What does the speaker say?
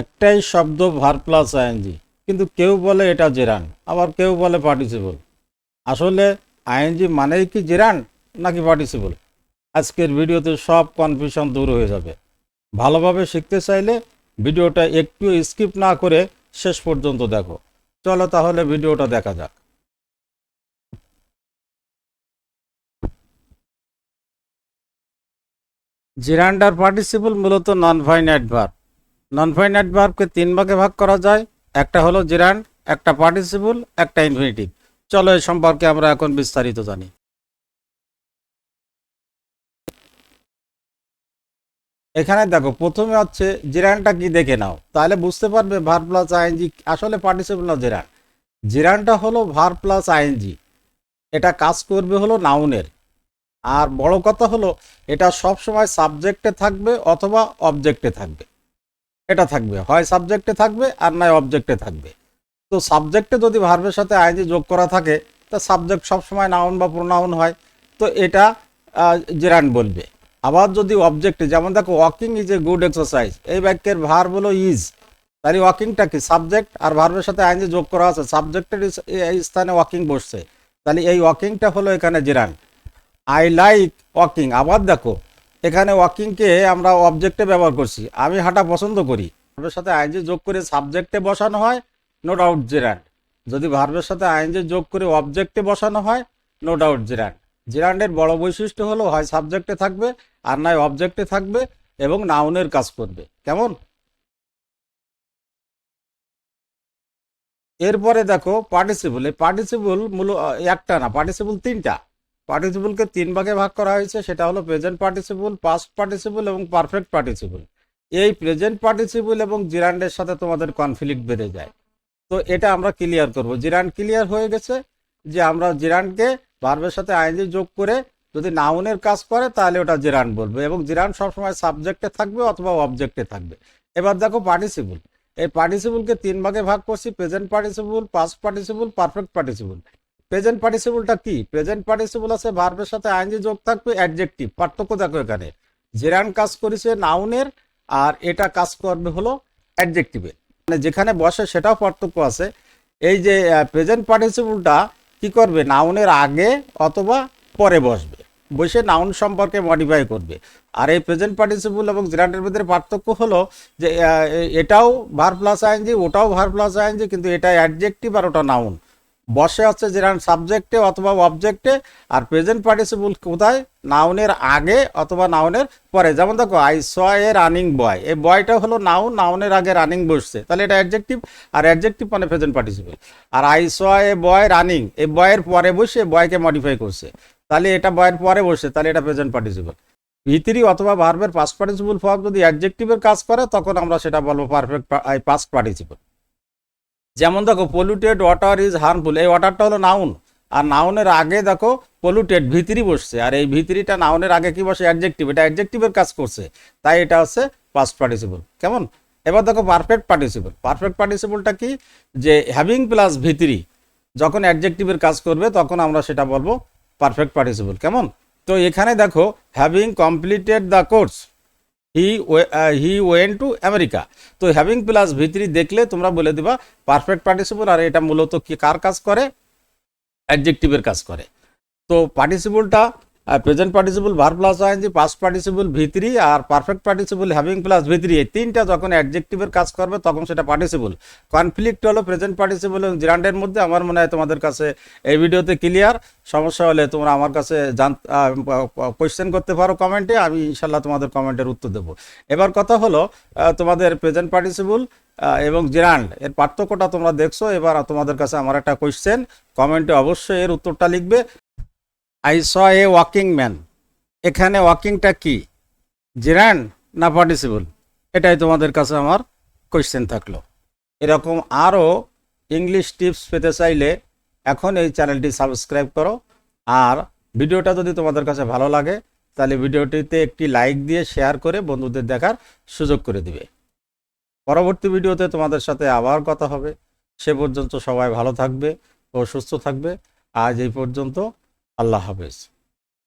একটাই শব্দ ভার প্লাস আইএনজি কিন্তু কেউ বলে এটা জেরান আবার কেউ বলে পার্টিসিপল আসলে আইএনজি মানেই কি জেরান নাকি পার্টিসিপল আজকের ভিডিওতে সব কনফিউশন দূর হয়ে যাবে। ভালোভাবে শিখতে চাইলে ভিডিওটা একটু স্কিপ না করে শেষ পর্যন্ত দেখো। চলো তাহলে ভিডিওটা দেখা যাক। জিরান্ডার পার্টিসিপল মূলত non finite verb non finite ভার্বকে তিন ভাগে ভাগ করা যায়। একটা হলো জিরান্ড একটা পার্টিসিপল একটা ইনফিনিটিভ চলো এ সম্পর্কে আমরা এখন বিস্তারিত জানি। এখানে দেখো, প্রথমে হচ্ছে জিরানটা কি দেখে নাও। তাহলে বুঝতে পারবে ভার প্লাস আইএনজি আসলে পার্টিসিপল না জিরান জিরানটা হলো ভার প্লাস আইএনজি এটা কাজ করবে হলো নাউনের আর বড় কথা হলো, এটা সব সময় সাবজেক্টে থাকবে অথবা অবজেক্টে থাকবে। এটা থাকবে, হয় সাবজেক্টে থাকবে আর নয় অবজেক্টে থাকবে। তো সাবজেক্টে যদি ভার্বের সাথে আইনজি যোগ করা থাকে, তা সাবজেক্ট সবসময় নাউন বা প্রোনাউন হয়। তো এটা জেরান বলবে। আবার যদি অবজেক্টে যেমন দেখো walking is a good exercise এই বাক্যের ভার হলো ইজ তাহলে ওয়াকিংটা কি? সাবজেক্ট আর ভার্বের সাথে আইনজি যোগ করা আছে সাবজেক্টের এই স্থানে ওয়াকিং বসছে। তাহলে এই ওয়াকিংটা হলো এখানে জেরান আই লাইক ওয়াকিং আবার দেখো এখানে ওয়াকিংকে আমরা অবজেক্টে ব্যবহার করছি। আমি হাঁটা পছন্দ করি। ভার্বের সাথে আইনজি যোগ করে সাবজেক্টে বসানো হয় নো ডাউট জেরান্ড যদি ভার্বের সাথে আইনজি যোগ করে অবজেক্টে বসানো হয় নো ডাউট জেরান্ড জেরান্ডের বড় বৈশিষ্ট্য হলো, হয় সাবজেক্টে থাকবে, আর নয় অবজেক্টে থাকবে, এবং নাউনের কাজ করবে। কেমন? এরপরে দেখো পার্টিসিপল এই পার্টিসিপল মূল একটা না পার্টিসিপল তিনটা। পার্টিসিপলকে তিন ভাগে ভাগ করা হয়েছে, সেটা হলো প্রেজেন্ট পার্টিসিপল পাস্ট পার্টিসিপল এবং পারফেক্ট পার্টিসিপল এই প্রেজেন্ট পার্টিসিপল এবং জিরান্ডের সাথে তোমাদের কনফ্লিক্ট বেড়ে যায়। তো এটা আমরা ক্লিয়ার করব। জিরান্ড ক্লিয়ার হয়ে গেছে যে আমরা জিরান্ডকে ভার্বের সাথে আইনজি যোগ করে যদি নাউনের কাজ করে, তাহলে ওটা জিরান্ড বলবে এবং জিরান্ড সবসময় সাবজেক্টে থাকবে অথবা অবজেক্টে থাকবে। এবার দেখো পার্টিসিপল এই পার্টিসিপলকে তিন ভাগে ভাগ করছি present participle past participle perfect participle present পার্টিসিপলটা কি? প্রেজেন্ট পার্টিসিপল আছে ভার্বের সাথে আইনজি যোগ থাকবে অ্যাডজেক্টিভ পার্থক্য দেখো এখানে। জেরান কাজ করেছে নাউনের আর এটা কাজ করবে হলো অ্যাডজেক্টিভে মানে যেখানে বসে সেটাও পার্থক্য আছে। এই যে প্রেজেন্ট পার্টিসিপলটা কি করবে? নাউনের আগে অথবা পরে বসবে। বসে নাউন সম্পর্কে মডিফাই করবে। আর এই প্রেজেন্ট পার্টিসিপল এবং জেরান্ডের ভিতরে পার্থক্য হলো যে এটাও ভার প্লাস আইনজি ওটাও ভার প্লাস আইনজি কিন্তু এটা অ্যাডজেক্টিভ আর ওটা নাউন বসে আছে যেরকম সাবজেক্টে অথবা অবজেক্টে আর প্রেজেন্ট পার্টিসিপল কোথায়? নাউনের আগে অথবা নাউনের পরে। যেমন দেখো আই স এ রানিং বয় এই বয়টা হলো নাউন নাউনের আগে রানিং বসছে। তাহলে এটা অ্যাডজেক্টিভ আর অ্যাডজেক্টিভ মানে present participle R I saw a boy running এই বয়ের পরে বসে বয়কে মডিফাই করছে। তাহলে এটা বয়ের পরে বসে, তাহলে এটা প্রেজেন্ট পার্টিসিপল ভিতরি অথবা ভার্বের পাস্ট পার্টিসিপল ফর্ম যদি অ্যাডজেক্টিভের কাজ করে, তখন আমরা সেটা বলব পারফেক্ট পাস্ট পার্টিসিপল যেমন দেখো পলিউটেড ওয়াটার ইজ হার্মফুল এই ওয়াটারটা হলো নাউন আর নাউনের আগে দেখো পলিউটেড ভিতরি বসছে। আর এই ভিতরিটা নাউনের আগে কি বসে? অ্যাডজেক্টিভ এটা অ্যাডজেক্টিভের কাজ করছে। তাই এটা হচ্ছে পাস্ট পার্টিসিপল কেমন? এবার দেখো পারফেক্ট পার্টিসিপল পারফেক্ট পার্টিসিপলটা কি? যে হ্যাভিং প্লাস ভিতরি, যখন অ্যাডজেক্টিভের কাজ করবে, তখন আমরা সেটা বলব পারফেক্ট পার্টিসিপল কেমন? তো এখানে দেখো having completed the course he he went to America তো হ্যাভিং প্লাস ভিতরি দেখলে তোমরা বলে দিবা পারফেক্ট পার্টিসিপল আর এটা মূলত কি কার কাজ করে? অ্যাডজেক্টিভের কাজ করে। তো পার্টিসিপলটা present participle verb plus ING past participle V three আর perfect participle having plus V three এই তিনটা যখন অ্যাডজেক্টিভের কাজ করবে, তখন সেটা পার্টিসিপল কনফ্লিক্ট হলো প্রেজেন্ট পার্টিসিপল এবং জিরান্ডের মধ্যে, আমার মনে হয় তোমাদের কাছে এই ভিডিওতে ক্লিয়ার সমস্যা হলে তোমরা আমার কাছে জান কোয়েশ্চেন করতে পারো কমেন্টে আমি ইনশাল্লাহ তোমাদের কমেন্টের উত্তর দেবো। এবার কথা হলো তোমাদের প্রেজেন্ট পার্টিসিপল এবং জিরান্ড এর পার্থক্যটা তোমরা দেখছ। এবার তোমাদের কাছে আমার একটা কোয়েশ্চেন কমেন্টে অবশ্যই এর উত্তরটা লিখবে। I saw a walking man এখানে ওয়াকিংটা কি? জিরান্ড না পার্টিসিপল এটাই তোমাদের কাছে আমার কোয়েশ্চেন থাকল। এরকম আরও ইংলিশ টিপস পেতে চাইলে এখন এই চ্যানেলটি সাবস্ক্রাইব করো। আর ভিডিওটা যদি তোমাদের কাছে ভালো লাগে, তাহলে ভিডিওটিতে একটি লাইক দিয়ে শেয়ার করে বন্ধুদের দেখার সুযোগ করে দিবে। পরবর্তী ভিডিওতে তোমাদের সাথে আবার কথা হবে। সে পর্যন্ত সবাই ভালো থাকবে ও সুস্থ থাকবে। আজ এই পর্যন্ত আল্লাহ হাফেজ।